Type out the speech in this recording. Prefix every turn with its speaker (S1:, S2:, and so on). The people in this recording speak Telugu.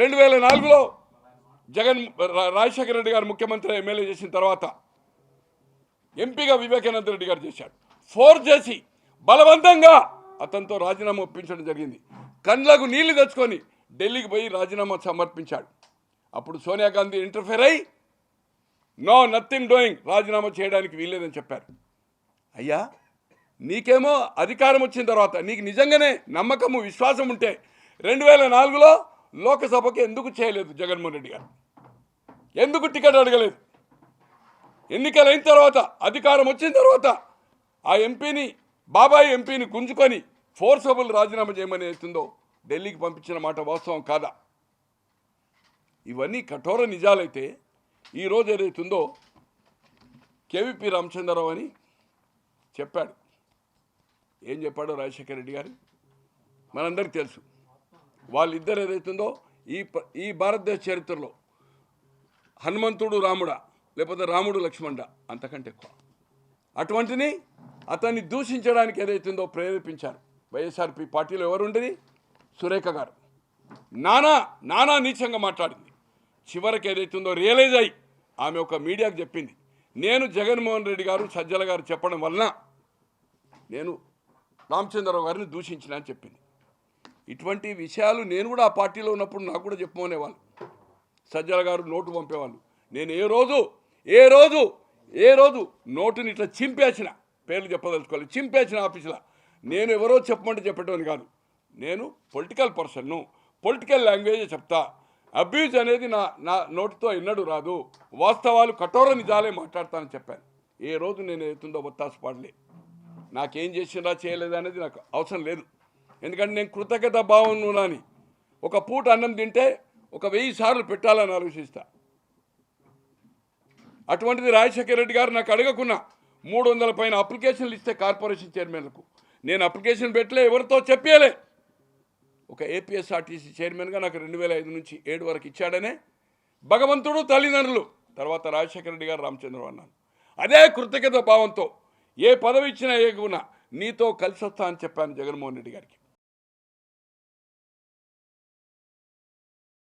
S1: రెండు వేల నాలుగులో జగన్ రాజశేఖర రెడ్డి గారు ముఖ్యమంత్రి ఎమ్మెల్యే చేసిన తర్వాత ఎంపీగా వివేకానంద రెడ్డి గారు చేశాడు. ఫోర్ చేసి బలవంతంగా అతనితో రాజీనామా ఒప్పించడం జరిగింది. కండ్లకు నీళ్ళు తెచ్చుకొని ఢిల్లీకి పోయి రాజీనామా సమర్పించాడు. అప్పుడు సోనియా గాంధీ ఇంటర్ఫేర్ అయి నో నథింగ్ డూయింగ్ రాజీనామా చేయడానికి వీల్లేదని చెప్పారు. అయ్యా నీకేమో అధికారం వచ్చిన తర్వాత నీకు నిజంగానే నమ్మకము విశ్వాసం ఉంటే రెండు వేల నాలుగులో లోకసభకి ఎందుకు చేయలేదు జగన్మోహన్ రెడ్డి గారు? ఎందుకు టికెట్ అడగలేదు? ఎన్నికలైన తర్వాత అధికారం వచ్చిన తర్వాత ఆ ఎంపీని బాబాయ్ ఎంపీని గుంజుకొని ఫోర్సబుల్ రాజీనామా చేయమని అవుతుందో ఢిల్లీకి పంపించిన మాట వాస్తవం కాదా? ఇవన్నీ కఠోర నిజాలైతే ఈరోజు ఏదైతుందో కేవీపీ రామచంద్రరావు అని చెప్పాడు. ఏం చెప్పాడో రాజశేఖర రెడ్డి గారు? మనందరికీ తెలుసు. వాళ్ళిద్దరు ఏదైతుందో ఈ ఈ భారతదేశ చరిత్రలో హనుమంతుడు రాముడా లేకపోతే రాముడు లక్ష్మణ అంతకంటే ఎక్కువ. అటువంటిని అతన్ని దూషించడానికి ఏదైతుందో ప్రేరేపించారు వైఎస్ఆర్పి పార్టీలో ఎవరుండేది? సురేఖ గారు. నానా నానా నీచంగా మాట్లాడింది. చివరికి ఏదైతుందో రియలైజ్ అయ్యి ఆమె ఒక మీడియాకు చెప్పింది. నేను జగన్మోహన్ రెడ్డి గారు సజ్జల గారు చెప్పడం వలన నేను రామచంద్రరావు గారిని దూషించిన అని చెప్పింది. ఇటువంటి విషయాలు నేను కూడా ఆ పార్టీలో ఉన్నప్పుడు నాకు కూడా చెప్పమనేవాళ్ళు. సజ్జల గారు నోటు పంపేవాళ్ళు. నేను ఏ రోజు ఏ రోజు ఏ రోజు నోటుని ఇట్లా చింపేసిన పేర్లు చెప్పదలుచుకోవాలి చింపేసిన ఆఫీసులో. నేను ఎవరో చెప్పమంటే చెప్పేటోని కాదు. నేను పొలిటికల్ పర్సన్ను పొలిటికల్ లాంగ్వేజ్ చెప్తా. అబ్యూజ్ అనేది నా నా నోటితో ఎన్నడూ రాదు. వాస్తవాలు కఠోర నిజాలే మాట్లాడతానని చెప్పాను. ఏ రోజు నేను ఏతుందో ఒత్తాసు పాడలే. నాకేం చేసినా చేయలేదు అనేది నాకు అవసరం లేదు. ఎందుకంటే నేను కృతజ్ఞత భావం అని ఒక పూట అన్నం తింటే ఒక వెయ్యి సార్లు పెట్టాలని ఆలోచిస్తా. అటువంటిది రాజశేఖర రెడ్డి గారు నాకు అడగకున్నా. మూడు వందల పైన అప్లికేషన్లు ఇస్తే కార్పొరేషన్ చైర్మన్లకు. నేను అప్లికేషన్ పెట్టలే ఎవరితో చెప్పేయలే. ఒక ఏపీఎస్ఆర్టీసీ చైర్మన్గా నాకు రెండు వేల ఐదు నుంచి ఏడు వరకు ఇచ్చాడనే. భగవంతుడు తల్లిదండ్రులు. తర్వాత రాజశేఖర రెడ్డి గారు రామచంద్రరావు అన్నాను అదే కృతజ్ఞత భావంతో ఏ పదవి ఇచ్చినా ఏకున్నా నీతో కలిసొస్తా అని చెప్పాను జగన్మోహన్ రెడ్డి గారికి.